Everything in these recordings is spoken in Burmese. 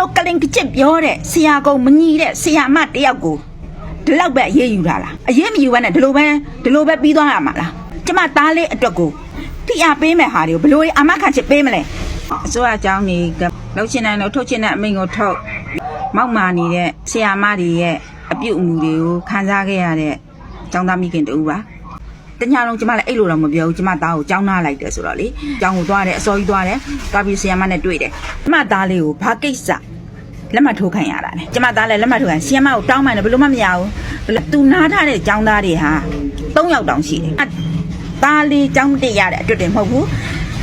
လိုကလင်ကချစ်ပြောတဲ့ဆရာကုံမညီတဲ့ဆရာမတယောက်ကိုဒီလောက်ပဲအရေးယူတာလားအရေးမယူဘဲနဲ့ဒီလိုပဲဒီလိုပဲပြီးသွားရမှာလားကျမသားလေးအတွက်ကိုတိအပေးမဲ့ဟာတွေကိုဘလို့အမခံချစ်ပေးမလဲအစိုးရအကြောင်းနေလှုပ်ရှင်နိုင်လို့ထုတ်ချင်တဲ့အမိန့်ကိုထုတ်မောက်မာနေတဲ့ဆရာမတွေရဲ့အပြုတ်အမူတွေကိုခံစားခဲ့ရတဲ့ကျောင်းသားမိခင်တူပါတညာလုံးကျမလည်းအဲ့လိုတော့မပြောဘူးကျမသားကိုကြောင်းနာလိုက်တယ်ဆိုတော့လေကြောင်းကိုသွားတယ်အစောကြီးသွားတယ်သွားပြီးဆီယမနဲ့တွေ့တယ်ကျမသားလေးကိုဘာကိစ္စ လက်မှတ်ထိုးခိုင်းရတာလေကျမသားလည်းလက်မှတ်ထိုးခိုင်းဆီယမကိုတောင်းမှန်တယ်ဘယ်လို့မှမရဘူးဘယ်လို့သူနားထားတဲ့ကြောင်းသားတွေဟာ၃ယောက်တောင်ရှိတယ်သားလေးကြောင်းတက်ရတဲ့အတွက်တည်းမဟုတ်ဘူး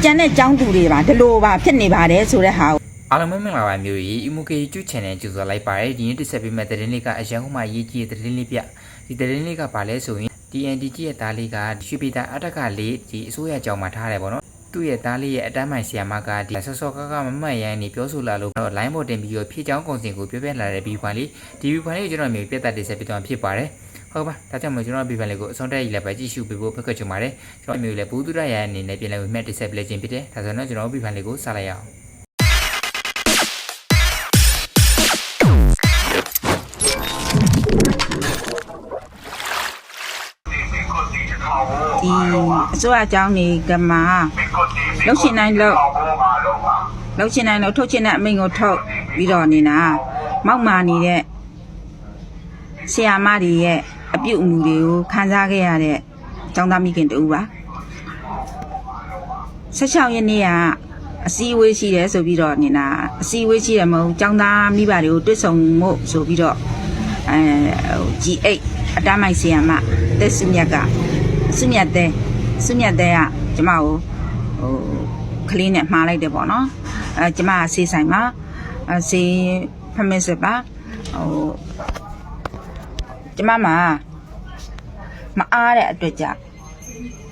ကျန်တဲ့ကြောင်းသူတွေပါဒီလိုပါဖြစ်နေပါတယ်ဆိုတဲ့ဟာကိုအားလုံးပဲမင်္ဂလာပါမျိုးကြီး MK YouTube Channel ကြိုဆိုလိုက်ပါတယ်ဒီနေ့တစ်ဆက်ပေးမဲ့သတင်းလေးကအရန်ကုန်မှာရေးကြည့်တဲ့သတင်းလေးပြဒီသတင်းလေးကဘာလဲဆိုရင် TNDG ရဲ့သားလေးကရွှေပြည်သားအတက်ကလေးဒီအစိုးရကြောင်မှာထားတယ်ပေါ့နော် သူ့ရဲ့သားလေးရဲ့အတန်းမိုင်ဆီယာမကဒီဆော့ဆော့ကကမမတ်ရန်နေပြောဆိုလာလို့တော့ line ပေါ်တင်ပြီးတော့ဖြည့်ချောင်းကုန်စင်ကိုပြောပြလာတဲ့ဗီဒီယိုဖိုင်လေးဒီဗီဒီယိုဖိုင်လေးကိုကျွန်တော်မျိုးပြတ်သက်တင်ဆက်ပေးသွားမှာဖြစ်ပါတယ်ဟုတ်ပါဒါကြောင့်မို့ကျွန်တော်ဗီဒီယိုဖိုင်လေးကိုအဆုံးတက်ရည်လည်းပဲကြည့်ရှုပေးဖို့ဖက်ခွက်ချင်ပါတယ်ကျွန်တော်မျိုးလည်းဘူးသူရရန်အနေနဲ့ပြန်လည်မှတ်တင်ဆက်ပေးခြင်းဖြစ်တယ်ဒါဆိုတော့ကျွန်တော်ဗီဒီယိုဖိုင်လေးကိုစလိုက်ရအောင်ဒီ အစိုးရအကြောင်းတွေကမှလှုပ်ရှင်နိုင်လို့လှုပ်ရှင်နိုင်လို့ထုတ်ချင်တဲ့အမိန့်ကိုထုတ်ပြီးတော့နေတာမောက်မာနေတဲ့ဆရာမတွေရဲ့အပြုတ်အမူတွေကိုခံစားခဲ့ရတဲ့ကျောင်းသားမိခင်တူပါ16ရက်နေ့ကအစည်းအဝေးရှိတယ်ဆိုပြီးတော့နေတာအစည်းအဝေးရှိတယ်မဟုတ်ကျောင်းသားမိဘတွေကိုတွေ့ဆုံမှုဆိုပြီးတော့အဲ G8 အတမ်းမိုက်ဆီယမတက်စမြတ်ကစုမြတ်တဲ့ စုမြတ်တဲ့ကကျမကိုဟိုကလေးနဲ့မှားလိုက်တယ်ပေါ့နော်အဲကျမကဆေးဆိုင်မှာအဲဆေးဖမစ်စပါဟိုကျမမှာမအားတဲ့အတွက်ကြောင့်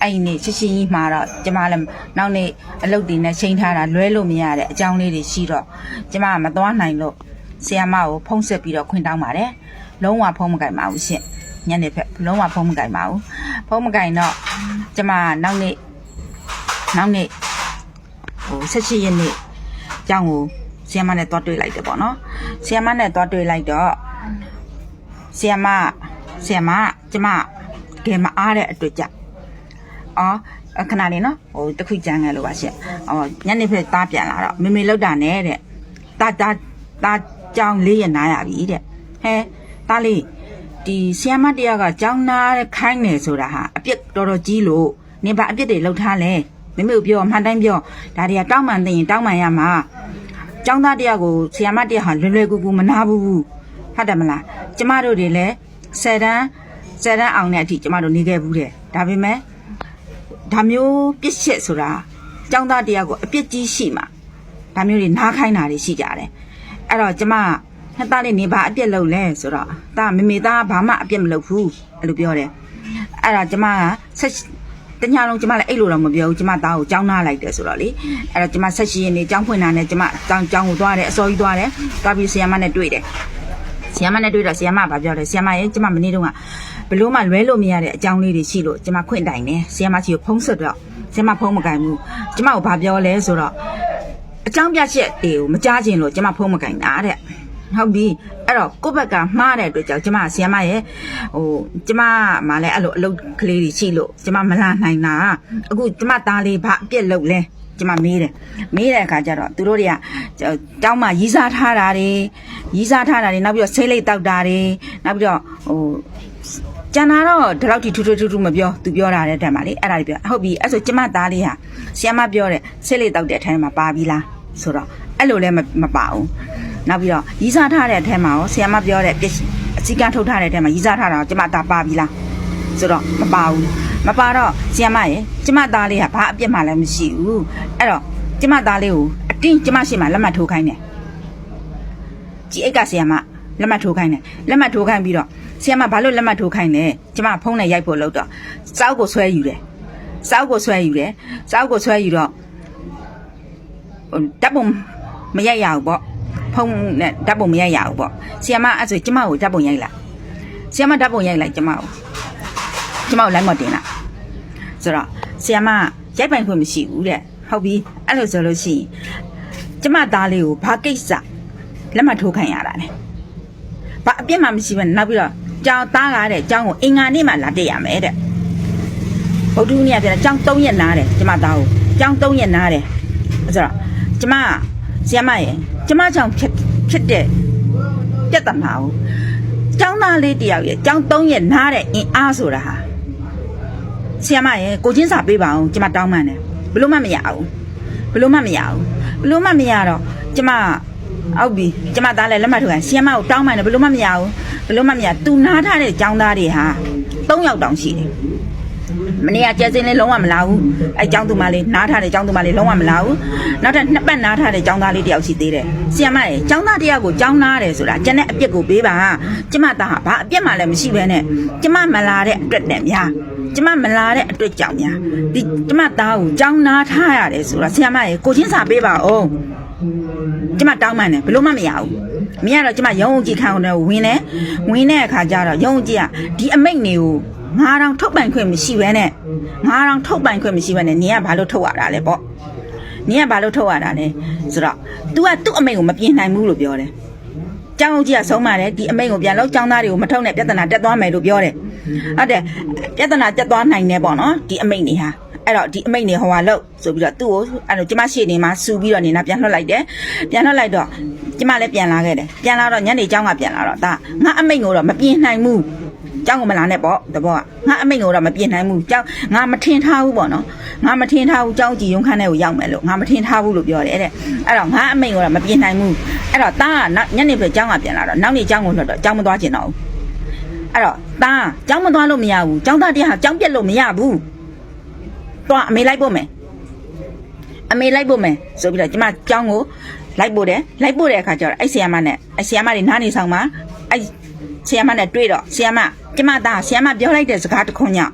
အဲ့ဒီနေ့ချစ်ချင်းကြီးမှာတော့ကျမလည်းနောက်နေ့အလုပ်တွေနဲ့ချိန်ထားတာလွဲလို့မရတဲ့အကြောင်းလေးတွေရှိတော့ကျမကမသွားနိုင်လို့ဆီယမကိုဖုံးဆက်ပြီးတော့ခွင့်တောင်းပါတယ်လုံးဝဖုံးမကင်ပါဘူးရှင့်ညနေဖက်လုံးဝဖုံးမကင်ပါဘူးဖုံးမကင်တော့ ကျမနောက်နေ့နောက်နေ့ဟို16ရက်နေ့ကျောင်းကိုဆီယမနဲ့တွားတွေ့လိုက်တယ်ပေါ့နော်ဆီယမနဲ့တွားတွေ့လိုက်တော့ဆီယမဆီယမကျမကဲမအားတဲ့အတွက်ကြောင့်အော်အခဏလေးနော်ဟိုတခုကြမ်းငယ်လို့ပါရှင့်အော်ညနေဖက်သားပြန်လာတော့မေမေလောက်တာနဲ့တဲ့တာတာတာကြောင်းလေးရနားရပြီတဲ့ဟဲတားလေး ဒီဆီယမတယောက်ကကြောင်းနာခိုင်းနေဆိုတာဟာအပြစ်တော်တော်ကြီးလို့နင်ဘာအပြစ်တွေလုပ်ထားလဲမမေကိုပြောအမှန်တိုင်းပြောဒါတွေကတောင်းမှန်သိရင်တောင်းမှန်ရမှာကြောင်းသားတယောက်ကိုဆီယမတယောက်ဟာလွယ်လွယ်ကူကူမနာဘူးဟုတ်တယ်မလားကျမတို့တွေလည်းဆယ်တန်းဆယ်တန်းအောင်တဲ့အထိကျမတို့နေခဲ့ဘူးတဲ့ဒါပေမဲ့ဒါမျိုးပြစ်ချက်ဆိုတာကြောင်းသားတယောက်ကိုအပြစ်ကြီးရှိမှာဒါမျိုးတွေနားခိုင်းတာတွေရှိကြတယ်အဲ့တော့ကျမက နှစ်သားလေးနေဘာအပြစ်လုပ်လဲဆိုတော့ဒါမေမေသားဘာမှအပြစ်မလုပ်ဘူးအဲ့လိုပြောတယ်အဲ့ဒါကျမကဆက်တညာလုံးကျမလည်းအဲ့လိုတော့မပြောဘူးကျမသားကိုကြောင်းနာလိုက်တယ်ဆိုတော့လေအဲ့တော့ကျမဆက်ရှိရင်နေကြောင်းဖွင့်တာနဲ့ကျမကြောင်းကြောင်းကိုသွားတယ်အစောကြီးသွားတယ်သွားပြီးဆီယမနဲ့တွေ့တယ်ဆီယမနဲ့တွေ့တော့ဆီယမကဘာပြောလဲဆီယမရဲ့ကျမမနေ့တုန်းကဘလို့မှလွဲလို့မရတဲ့အကြောင်းလေးတွေရှိလို့ကျမခွင့်တိုင်တယ်ဆီယမချီကိုဖုံးဆက်တော့ဆီယမဖုံးမကင်ဘူးကျမကိုဘာပြောလဲဆိုတော့အကြောင်းပြချက်တွေကိုမကြားခြင်းလို့ကျမဖုံးမကင်တာတဲ့ ဟုတ်ပြီအဲ့တော့ကိုယ့်ဘက်ကမှားတဲ့အတွက်ကြောင့်ကျမဆီယမရဲ့ဟိုကျမမှလည်းအဲ့လိုအလုပ်ကလေးတွေရှိလို့ကျမမလာနိုင်တာအခုကျမသားလေးဘာအပြစ်လုပ်လဲကျမမေးတယ်မေးတဲ့အခါကျတော့သူတို့တွေကတောင်းမှရီးစားထားတာတွေရီးစားထားတာတွေနောက်ပြီးတော့ဆေးလိပ်တောက်တာတွေနောက်ပြီးတော့ဟိုကျန်တာတော့ဒီလောက်ထိထူးထူးထူးထူးမပြောသူပြောတာတဲ့တည်းမှာလေအဲ့ဒါတွေပြောဟုတ်ပြီအဲ့ဆိုကျမသားလေးဟာဆီယမပြောတဲ့ဆေးလေးတောက်တဲ့အထဲမှာပါပြီလားဆိုတော့အဲ့လိုလည်းမပါဘူး နောက်ပြီးတော့ရီးစားထားတဲ့အထဲမှာရောဆီယမပြောတဲ့ပြစ်အစည်းကမ်းထုတ်ထားတဲ့အထဲမှာရီးစားထားတာကိုကျမသားပါပြီလားဆိုတော့မပါဘူးမပါတော့ဆီယမရဲ့ကျမသားလေးကဘာအပြစ်မှလည်းမရှိဘူးအဲ့တော့ကျမသားလေးကိုအတင်းကျမရှိမှလက်မှတ်ထိုးခိုင်းတယ်ကြီးအိတ်ကဆီယမလက်မှတ်ထိုးခိုင်းတယ်လက်မှတ်ထိုးခိုင်းပြီးတော့ဆီယမဘာလို့လက်မှတ်ထိုးခိုင်းလဲကျမဖုန်းနဲ့ရိုက်ဖို့လုပ်တော့စောက်ကိုဆွဲယူတယ်စောက်ကိုဆွဲယူတယ်စောက်ကိုဆွဲယူတော့ဟိုဓာတ်ပုံမရိုက်ရဘူးပေါ့ ဖုန်းနဲ့ဓာတ်ပုံမရိုက်ရဘူးပေါ့ဆီယမအဲ့ဆိုကျမကိုဓာတ်ပုံရိုက်လိုက်ဆီယမဓာတ်ပုံရိုက်လိုက်ကျမကိုကျမကိုလိုက်မတင်လာဆိုတော့ဆီယမရိုက်ပိုင်ခွင့်မရှိဘူးတဲ့ဟုတ်ပြီအဲ့လိုဆိုလို့ရှိရင်ကျမသားလေးကိုဘာကိစ္စလက်မှတ်ထိုးခံရတာလေဘာအပြစ်မှမရှိဘဲနဲ့နောက်ပြီးတော့ကြောင်းသားကားတဲ့ကြောင်းကိုအင်္ဂါနေ့မှလာတက်ရမယ်တဲ့ဗုဒ္ဓဦးနေ့ကပြန်ကြောင်း၃ရက်နားတယ်ကျမသားကိုကြောင်း၃ရက်နားတယ်ဆိုတော့ကျမဆီယမရဲ့ ကျမကြောင့်ဖြစ်ဖြစ်တဲ့ပြဿနာကိုကျောင်းသားလေးတယောက်ရဲ့ကျောင်း၃ရက်နားတဲ့အင်အားဆိုတာဟာဆီယမရဲ့ကိုချင်းစာပေးပါအောင်ကျမတောင်းပန်တယ်ဘလို့မှမရဘူးဘလို့မှမရဘူးဘလို့မှမရတော့ကျမအောက်ပြီကျမသားလည်းလက်မှတ်ထိုးခံဆီယမကိုတောင်းပန်တယ်ဘလို့မှမရဘူးဘလို့မှမရသူနားထားတဲ့ကျောင်းသားတွေဟာ၃ယောက်တောင်ရှိတယ် မနေ့ကကျဲစင်းလေးလုံးဝမလာဘူးအဲကျောင်းသူမလေးနားထားတဲ့ကျောင်းသူမလေးလုံးဝမလာဘူးနောက်ထပ်နှစ်ပတ်နားထားတဲ့ကျောင်းသားလေးတယောက်ရှိသေးတယ်ဆီယမရဲ့ကျောင်းသားတယောက်ကိုကျောင်းနားတယ်ဆိုတာကျန်တဲ့အပြစ်ကိုပေးပါကျမသားဟာဘာအပြစ်မှလည်းမရှိဘဲနဲ့ကျမမလာတဲ့အတွက်နဲ့များကျမမလာတဲ့အတွက်ကြောင့်များဒီကျမသားကိုကျောင်းနားထားရတယ်ဆိုတာဆီယမရဲ့ကိုချင်းစာပေးပါအောင်ကျမတောင်းပန်တယ်ဘလို့မှမရဘူးမရတော့ကျမရုံးကြည့်ခံအောင်တော့ဝင်တယ်ဝင်တဲ့အခါကျတော့ရုံးကြည့်ကဒီအမိတ်တွေကို ငါတောင်ထုတ်ပိုင်ခွင့်မရှိဘဲနဲ့ငါတောင်ထုတ်ပိုင်ခွင့်မရှိဘဲနဲ့နင်ကဘာလို့ထုတ်ရတာလဲပေါ့နင်ကဘာလို့ထုတ်ရတာလဲဆိုတော့ तू ကသူ့အမိတ်ကိုမပြင်နိုင်ဘူးလို့ပြောတယ်ကျောင်းကြီးကဆုံးမတယ်ဒီအမိတ်ကိုပြန်လို့ကျောင်းသားတွေကိုမထုတ်နဲ့ပြဿနာတက်သွားမယ်လို့ပြောတယ်ဟုတ်တယ်ပြဿနာတက်သွားနိုင်တယ်ပေါ့နော်ဒီအမိတ်နေဟာအဲ့တော့ဒီအမိတ်နေဟိုဟာလို့ဆိုပြီးတော့သူ့ကိုအဲ့တော့ကျမရှိနေမှာစူပြီးတော့နေနာပြန်လွှတ်လိုက်တယ်ပြန်လွှတ်လိုက်တော့ကျမလည်းပြန်လာခဲ့တယ်ပြန်လာတော့ညနေကျောင်းကပြန်လာတော့ဒါငါအမိတ်ကိုတော့မပြင်နိုင်ဘူး ကျောင်းကိုမလာနဲ့ပေါ့တဘောကငါအမိတ်ကိုတော့မပြင်နိုင်ဘူးကျောင်းငါမထင်ထားဘူးပေါ့နော်ငါမထင်ထားဘူးကျောင်းကြည်ရုံခန်းထဲကိုရောက်မယ်လို့ငါမထင်ထားဘူးလို့ပြောတယ်တဲ့အဲ့တော့ငါအမိတ်ကိုတော့မပြင်နိုင်ဘူးအဲ့တော့တာကညနေပဲကျောင်းကပြန်လာတော့နောက်နေ့ကျောင်းကိုလွှတ်တော့ကျောင်းမသွားချင်တော့ဘူးအဲ့တော့တာကျောင်းမသွားလို့မရဘူးကျောင်းသားတရားဟာကျောင်းပြက်လို့မရဘူးသွားအမေလိုက်ဖို့မယ်အမေလိုက်ဖို့မယ်ဆိုပြီးတော့ကျမကျောင်းကိုလိုက်ပို့တယ်လိုက်ပို့တဲ့အခါကျတော့အဲ့ဆီယမနဲ့အဲ့ဆီယမတွေနားနေဆောင်မှာအဲ့ဆီယမနဲ့တွေ့တော့ဆီယမ ကျမသားဆီယမပြောလိုက်တဲ့စကားတစ်ခွန်းညောင်း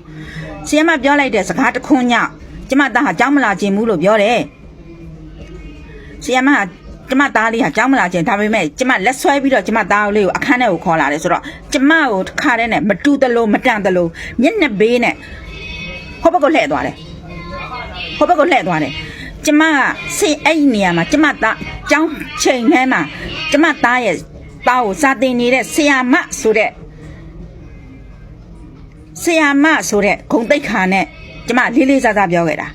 ဆီယမပြောလိုက်တဲ့စကားတစ်ခွန်းညောင်းကျမသားဟာကျောင်းမလာခြင်းဘူးလို့ပြောတယ်ဆီယမကကျမသားလေးဟာကျောင်းမလာခြင်းဒါပေမဲ့ကျမလက်ဆွဲပြီးတော့ကျမသားလေးကိုအခန်းထဲကိုခေါ်လာတယ်ဆိုတော့ကျမကိုတစ်ခါတည်းနဲ့မတူတလို့မတန်တလို့မျက်နှာဘေးနဲ့ဟောဘက်ကိုလှည့်သွားတယ်ဟိုဘက်ကိုလှည့်သွားတယ်ကျမကစိတ်အဲ့ဒီနေရာမှာကျမသားကျောင်းချိန်ထဲမှာကျမသားရဲ့သားကိုစာတင်နေတဲ့ဆရာမဆိုတဲ့ ဆရာမဆိုတဲ့ဂုံတိတ်ခါနဲ့ကျမလေးလေးစားစားပြောခဲ့တာ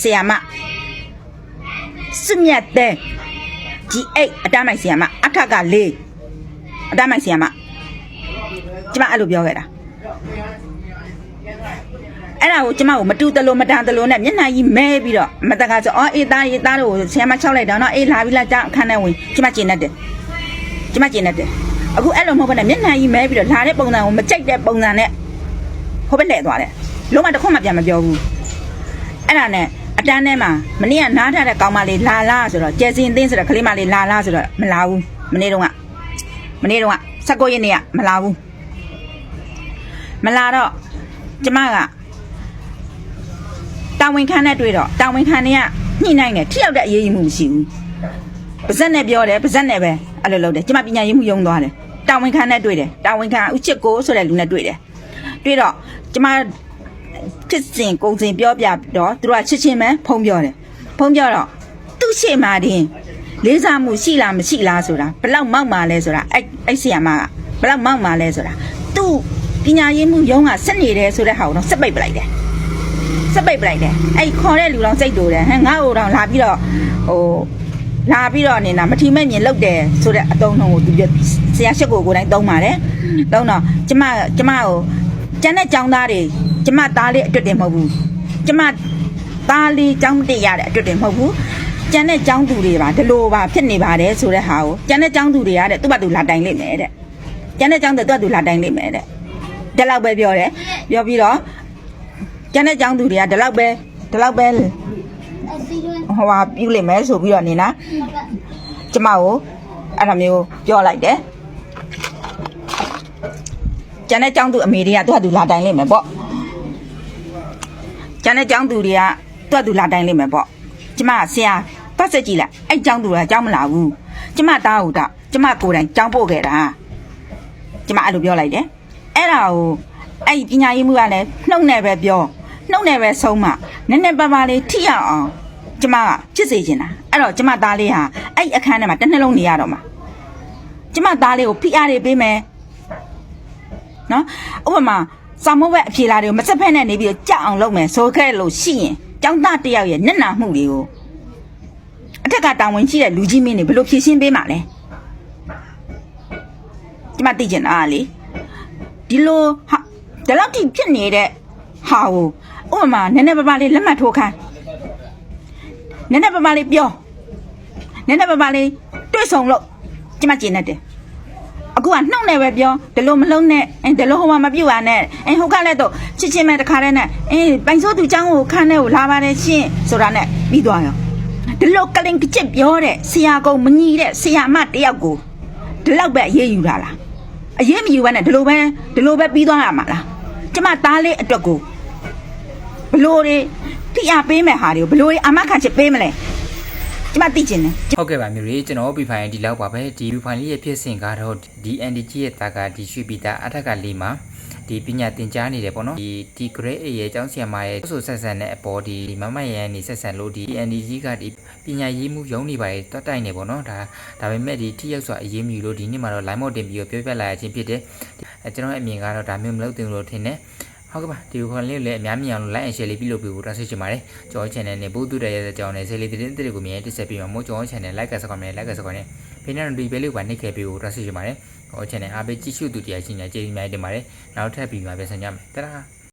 ဆရာမစွမြတ်တဲ့ဒီအိတ်အတမ်းမိုက်ဆရာမအထက်ကလေးအတမ်းမိုက်ဆရာမကျမအဲ့လိုပြောခဲ့တာအဲ့ဒါကိုကျမကိုမတူတလို့မတန်တလို့နဲ့မျက်နှာကြီးမဲပြီးတော့မတကားဆိုအော်အေးသားရေးသားတို့ဆရာမချောက်လိုက်တော့နော်အေးလာပြီလားကြောက်အခန်းထဲဝင်ကျမကျင်တတ်တယ်ကျမကျင်တတ်တယ်အခုအဲ့လိုမဟုတ်ဘဲနဲ့မျက်နှာကြီးမဲပြီးတော့လာတဲ့ပုံစံကိုမကြိုက်တဲ့ပုံစံနဲ့ ဟိုဘက်လှည့်သွားတယ်လုံးဝတစ်ခွန်းမှပြန်မပြောဘူးအဲ့ဒါနဲ့အတန်းထဲမှာမနေ့ကနားထားတဲ့ကောင်မလေးလာလာဆိုတော့ကျဲစင်သင်းဆိုတော့ကလေးမလေးလာလာဆိုတော့မလာဘူးမနေ့တော့ကမနေ့တော့က16ရက်နေ့ကမလာဘူးမလာတော့ကျမကတာဝန်ခံနဲ့တွေ့တော့တာဝန်ခံတွေကညှိနှိုင်းတယ်ထိရောက်တဲ့အရေးယူမှုမရှိဘူးပါဇက်နဲ့ပြောတယ်ပါဇက်နဲ့ပဲအဲ့လိုလုပ်တယ်ကျမပညာရေးမှုယုံသွားတယ်တာဝန်ခံနဲ့တွေ့တယ်တာဝန်ခံဥချစ်ကိုဆိုတဲ့လူနဲ့တွေ့တယ်တွေ့တော့ ကျမဖြစ်စဉ်ကုံစဉ်ပြောပြတော့သူတို့ကချစ်ချင်းပဲဖုံးပြောတယ်ဖုံးပြောတော့သူ့ရှေ့မှာတင်လေးစားမှုရှိလားမရှိလားဆိုတာဘလောက်မောက်မှာလဲဆိုတာအဲ့အဲ့ဆီယမကဘလောက်မောက်မှာလဲဆိုတာသူ့ပညာရေးမှုယုံကစက်နေတယ်ဆိုတဲ့ဟာကိုတော့စက်ပိတ်ပလိုက်တယ်စက်ပိတ်ပလိုက်တယ်အဲ့ခေါ်တဲ့လူတော်စိတ်တူတယ်ဟမ်ငါ့ဟိုတော့လာပြီးတော့ဟိုလာပြီးတော့နေတာမထီမဲ့မြင်လောက်တယ်ဆိုတဲ့အတုံးလုံးကိုသူပြဆရာရှစ်ကိုကိုယ်တိုင်သုံးပါတယ်သုံးတော့ကျမကျမကို ကျန်တဲ့ចောင်းသားတွေကျမသားလေးအတွက်တင်မဟုတ်ဘူးကျမသားလေးចောင်းမတက်ရတဲ့အတွက်တင်မဟုတ်ဘူးကျန်တဲ့ចောင်းသူတွေပါဒီလိုပါဖြစ်နေပါတယ်ဆိုတဲ့ဟာကိုကျန်တဲ့ចောင်းသူတွေကတဲ့သူ့ဘာသူလာတိုင်လိမ့်မယ်တဲ့ကျန်တဲ့ចောင်းသူသူ့ဘာသူလာတိုင်လိမ့်မယ်တဲ့ဒီလောက်ပဲပြောတယ်ပြောပြီးတော့ ကျန်တဲ့ចောင်းသူတွေကဒီလောက်ပဲဒီလောက်ပဲဟိုဟာပြုလိမ့်မယ်ဆိုပြီးတော့နေလားကျမကိုအဲ့လိုမျိုးပြောလိုက်တယ် ကျန်တဲ့ကျောင်းသူအမေတွေကသူ့ဟာသူလာတိုင်လိမ့်မယ်ပေါ့ကျန်တဲ့ကျောင်းသူတွေကသူ့ဟာသူလာတိုင်လိမ့်မယ်ပေါ့ကျမဆရာပတ်ဆက်ကြည့်လိုက်အဲ့ကျောင်းသူကကျောင်းမလာဘူးကျမသားဟုတ်တော့ကျမကိုယ်တိုင်ကျောင်းပို့ခဲ့တာကျမအဲ့လိုပြောလိုက်တယ်အဲ့ဒါကိုအဲ့ဒီပညာရေးမှုကလည်းနှုတ်နဲ့ပဲပြောနှုတ်နဲ့ပဲဆုံးမနည်းနည်းပါးပါးလေးထိရအောင်ကျမကဖြစ်စေချင်တာအဲ့တော့ကျမသားလေးဟာအဲ့အခန်းထဲမှာတစ်နှလုံးနေရတော့မှာကျမသားလေးကိုဖိအားတွေပေးမယ် နော်ဥပမာစာမုတ်ဘက်အဖြေလာတွေကိုမစက်ဖက်နဲ့နေပြီးတော့ကြောက်အောင်လုပ်မယ်ဆိုခဲ့လို့ရှိရင်ကျောင်းသားတစ်ယောက်ရဲ့မျက်နှာမှုတွေကိုအထက်ကတာဝန်ရှိတဲ့လူကြီးမင်းတွေဘယ်လိုဖြေရှင်းပေးမှာလဲကျမသိချင်တာကလေဒီလိုဟာဒီလောက်ထိဖြစ်နေတဲ့ဟာကိုဥပမာနည်းနည်းပါးပါးလေးလက်မှတ်ထိုးခိုင်းနည်းနည်းပါးပါးလေးပြောနည်းနည်းပါးပါးလေးတွေ့ဆုံလို့ကျမကျင်နေတယ် အခုကနှုတ်နဲ့ပဲပြောဒီလိုမလုံးနဲ့အင်းဒီလိုဟိုမှာမပြုတ်ရနဲ့အင်းဟိုကလည်းတော့ချစ်ချင်းမဲ့တခါတည်းနဲ့အင်းပိုင်စိုးသူចောင်းကိုခန်းထဲကိုလာပါတယ်ရှင်းဆိုတာနဲ့ပြီးသွားရောဒီလိုကလင်ကချစ်ပြောတဲ့ဆရာကုံမညီတဲ့ဆရာမတယောက်ကိုဒီလောက်ပဲအေးအေးယူတာလားအေးမယူဘဲနဲ့ဒီလိုပဲဒီလိုပဲပြီးသွားရမှာလားကျမသားလေးအတွက်ကိုဘလို့တွေဖိအားပေးမဲ့ဟာတွေကိုဘလို့တွေအမခံချစ်ပေးမလဲ ကျမသိချင်တယ်ဟုတ်ကဲ့ပါမျိုးကြီးကျွန်တော်ပြဖိုင်ဒီလောက်ပါပဲဒီပြဖိုင်လေးရဲ့ဖြစ်စဉ်ကတော့ဒီ NDG ရဲ့တာကဒီရွှေပြည်သားအထက်ကလေးမှာဒီပညာသင်ကြားနေတယ်ပေါ့နော်ဒီဒီ grade A ရဲ့အကြောင်းဆရာမရဲ့ဆိုဆက်ဆန်တဲ့အပေါ်ဒီမမရန်နေဆက်ဆန်လို့ဒီ NDG ကဒီပညာရေးမှုရုံးနေပါတယ်တွတ်တိုင်နေပေါ့နော်ဒါဒါပေမဲ့ဒီထိရောက်စွာအရေးမြူလို့ဒီနေ့မှာတော့ line mode တင်ပြီးတော့ပြောပြလာရခြင်းဖြစ်တယ်အဲကျွန်တော်ရဲ့အမြင်ကတော့ဒါမျိုးမလုပ်သင့်ဘူးလို့ထင်တယ် ဟုတ်ကဲ့ပါဒီခေါ်လေးကိုလည်းအများမြင်အောင် like and share လေးပြုလုပ်ပြီးဖို့တောင်းဆိုချင်ပါတယ်ကျွန်တော် channel နဲ့ပို့တူတဲ့ရဲ့အကြောင်းနဲ့ဆယ်လေးသတင်းတွေကိုမြင်တက်ဆက်ပြီးမှမို့ကျွန်တော် channel like ကစကောင်းနဲ့ like ကစကောင်းနဲ့ဖိနေတို့ဒီပဲလေးကိုပါနှိပ်ခဲ့ပြီးဖို့တောင်းဆိုချင်ပါတယ်ဟော channel အားပေးကြည့်ရှုသူတရားရှင်ညာကျေးဇူးများတင်ပါတယ်နောက်ထပ်ပြီးမှပြန်ဆင်ကြမယ်တရာ